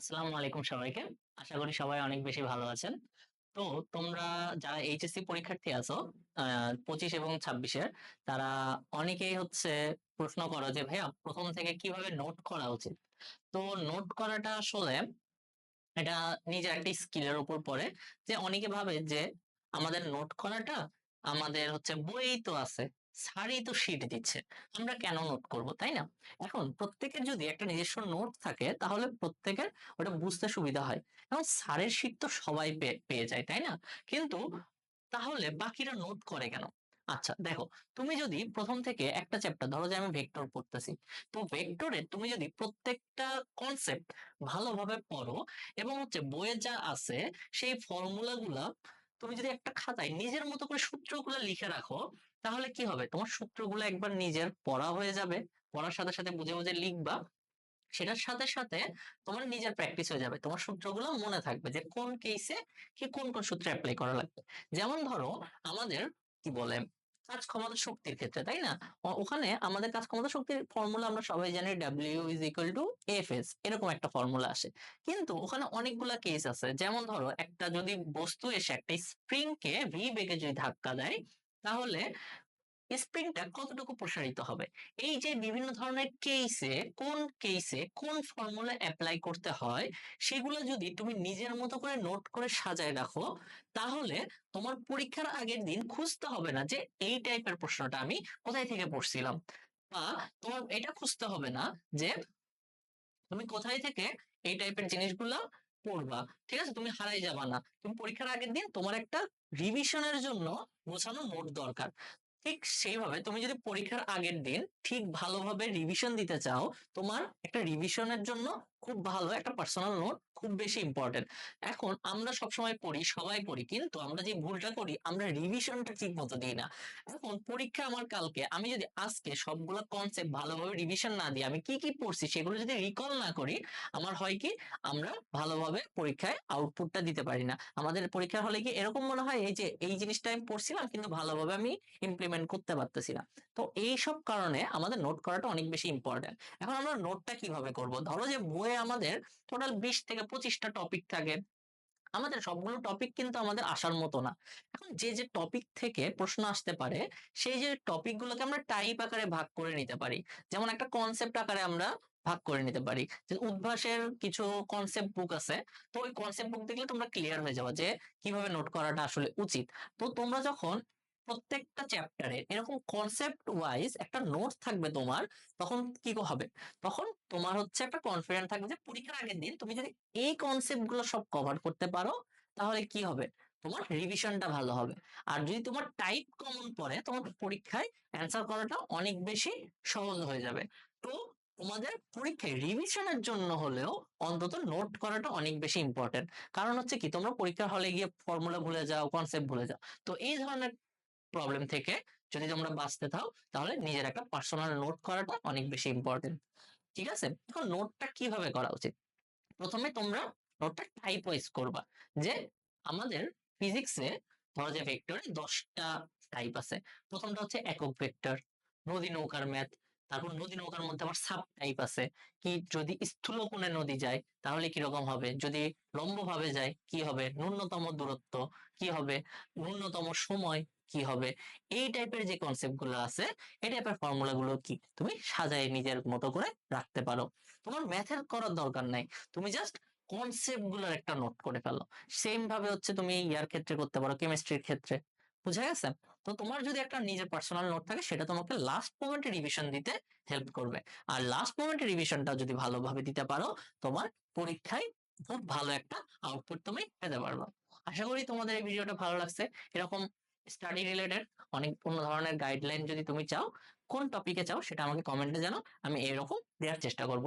আসসালামু আলাইকুম সবাইকে। আশা করি সবাই অনেক বেশি ভালো আছেন। তো তোমরা যারা এইচএসসি পরীক্ষার্থী আছো পঁচিশ এবং ছাব্বিশের, তারা অনেকেই হচ্ছে প্রশ্ন করো যে, ভাইয়া, প্রথম থেকে কীভাবে নোট করা উচিত? তো নোট করাটা আসলে এটা নিজের একটা স্কিলের উপর পড়ে যে, অনেকে ভাবে যে, আমাদের নোট করাটা আমাদের হচ্ছে বই তো আছে। স্যারই তো শিট দিচ্ছে। আমরা কেন নোট করব, তাই না? এখন প্রত্যেকের যদি একটা নিজস্ব নোট থাকে, তাহলে প্রত্যেকের ওটা বুঝতে সুবিধা হয়। এবং স্যারের শিট তো সবাই পেয়ে যায়, তাই না? কিন্তু তাহলে বাকিরা নোট করে কেন? আচ্ছা দেখো, তুমি যদি প্রথম থেকে একটা চ্যাপ্টার ধরো যে আমি ভেক্টর পড়তেছি, তো ভেক্টরে তুমি যদি প্রত্যেকটা কনসেপ্ট ভালোভাবে পড়ো, এবং হচ্ছে বইয়ে যা আছে, সেই ফর্মুলা গুলা তুমি যদি একটা খাতায় নিজের মতো করে সূত্রগুলো লিখে রাখো, তাহলে কি হবে? তোমার সূত্রগুলো একবার নিজের পড়া হয়ে যাবে। পড়ার সাথে সাথে বুঝে বুঝে লিখবা। সেটার সাথে সাথে তোমার নিজের প্র্যাকটিস হয়ে যাবে। তোমার সূত্রগুলো মনে থাকবে যে কোন কেসে কি কোন কোন সূত্র অ্যাপ্লাই করা লাগবে। যেমন ধরো, আমাদের কি বলে কাজ ক্ষমতা শক্তির ক্ষেত্রে, তাই না? ওখানে আমাদের কাজ ক্ষমতা শক্তির ফর্মুলা আমরা সবাই জানি W is equal to F S এরকম একটা ফর্মুলা আসে। কিন্তু ওখানে অনেকগুলা কেস আছে, যেমন ধরো একটা যদি বস্তু এসে একটা স্প্রিং কে ভি বেগে যদি ধাক্কা দেয়, তাহলে স্প্রিংটা কতটুকু প্রসারিত হবে? এই যে বিভিন্ন ধরনের কেসে কোন কেসে কোন ফর্মুলা অ্যাপ্লাই করতে হয়, সেগুলো যদি তুমি নিজের মতো করে নোট করে সাজায় রাখো, তাহলে তোমার পরীক্ষার আগের দিন খুঁজতে হবে না যে এই টাইপের প্রশ্নটা আমি কোথায় থেকে পড়ছিলাম। বা তোমার এটা খুঁজতে হবে না যে তুমি কোথায় থেকে এই টাইপের জিনিসগুলা পড়বা। ঠিক আছে? তুমি হারাই যাবা না। তুমি পরীক্ষার আগের দিন তোমার একটা রিভিশনের জন্য গোছানো নোট দরকার। ঠিক সেইভাবে তুমি যদি পরীক্ষার আগের দিন ঠিক ভালোভাবে রিভিশন দিতে চাও, তোমার একটা রিভিশনের জন্য খুব ভালো একটা পার্সোনাল নোট খুব বেশি ইম্পর্টেন্ট এখন আমরা সবসময় পড়ি, সবাই পড়ি, কিন্তু আমরা যে ভুলটা করি, আমরা রিভিশনটা ঠিক মতো দিই না। এখন পরীক্ষা আমার কালকে, আমি যদি আজকে সবগুলো কনসেপ্ট ভালোভাবে রিভিশন না দিই, আমি কি কি পড়ছি সেগুলো যদি রিকল না করি, আমার হয় কি, আমরা ভালোভাবে পরীক্ষায় আউটপুটটা দিতে পারি না। আমাদের পরীক্ষা হলে কি এরকম মনে হয়, এই যে, এই জিনিসটা আমি পড়ছিলাম, কিন্তু ভালোভাবে আমি ইমপ্লিমেন্ট করতে পারতেছি না। তো এই সব কারণে আমাদের নোট করাটা অনেক বেশি ইম্পর্টেন্ট এখন আমরা নোটটা কীভাবে করব? ধরো যে বইয়ে আমাদের টোটাল বিশ থেকে পঁচিশটা টপিক থাকে। আমাদের সবগুলো টপিক কিন্তু আমাদের আসার মতো না। এখন যে যে টপিক থেকে প্রশ্ন আসতে পারে, সেই যে টপিক গুলোকে আমরা টাইপ আকারে ভাগ করে নিতে পারি। যেমন একটা কনসেপ্ট আকারে আমরা ভাগ করে নিতে পারি। যে উদ্ভাসের কিছু কনসেপ্ট বুক আছে, তো ওই কনসেপ্ট বুক দেখলে তোমরা ক্লিয়ার হয়ে যাবে যে কীভাবে নোট করাটা আসলে উচিত। তো তোমরা যখন প্রত্যেকটা চ্যাপ্টারে এরকম কনসেপ্ট ওয়াইজ একটা নোট থাকবে তোমার, তখন কি হবে? তখন তোমার হচ্ছে একটা কনফিডেন্ট থাকবে যে পরীক্ষার আগের দিন তুমি যদি এই কনসেপ্টগুলো সব কভার করতে পারো, তাহলে কি হবে? তোমার রিভিশনটা ভালো হবে। আর যদি তোমার টাইপ কমন পড়ে, তোমার পরীক্ষায় অ্যান্সার করাটা অনেক বেশি সহজ হয়ে যাবে। তো তোমাদের পরীক্ষায় রিভিশনের জন্য হলেও অন্তত নোট করাটা অনেক বেশি ইম্পর্টেন্ট কারণ হচ্ছে কি, তোমরা পরীক্ষার হলে গিয়ে ফর্মুলা ভুলে যাও কনসেপ্ট ভুলে যাও। তো এই ধরনের প্রবলেম থেকে যদি তোমরা বাঁচতে থাও, তাহলে নিজের একটা পার্সোনাল নোট করাটা অনেক বেশি ইম্পর্টেন্ট ঠিক আছে? এখন নোটটা কীভাবে করা উচিত? প্রথমে তোমরা নোটটা টাইপ ওয়াইজ করবা যে আমাদের ফিজিক্সে ধরো যে ভেক্টরে দশটা টাইপ আছে। প্রথমটা হচ্ছে একক ভেক্টর নদী নৌকার ম্যাথ তারপর নদী নৌকার মধ্যে আবার সাব টাইপ আছে। কি যদি স্থূল কোণে নদী যায়, তাহলে কীরকম হবে? যদি লম্ব ভাবে যায়, কি হবে? ন্যূনতম দূরত্ব কি হবে? ন্যূনতম সময় কি হবে? এই টাইপের যে কনসেপ্টগুলো আছে, এই টাইপের ফর্মুলা গুলো কি? তুমি সাজায় নিজের মতো করে রাখতে পারো। তোমার ম্যাথের করার দরকার নাই। তুমি জাস্ট কনসেপ্টগুলোর একটা নোট করে ফেলো। সেম ভাবে হচ্ছে তুমি ইয়ার ক্ষেত্রে করতে পারো কেমিস্ট্রির ক্ষেত্রে। বুঝা গেছে? তো তোমার যদি একটা নিজের পার্সোনাল নোট থাকে, সেটা তোমাকে লাস্ট মোমেন্টে রিভিশন দিতে হেল্প করবে। আর লাস্ট মোমেন্টে রিভিশনটা যদি ভালোভাবে দিতে পারো, তোমার পরীক্ষায় খুব ভালো একটা আউটপুট তুমি পেতে পারবে। আশা করি তোমাদের এই ভিডিওটা ভালো লাগছে। এরকম স্টাডি রিলেটেড অনেক অন্য ধরনের গাইডলাইন যদি তুমি চাও, কোন টপিকে চাও, সেটা আমাকে কমেন্টে জানাও। আমি এরকম দেওয়ার চেষ্টা করব।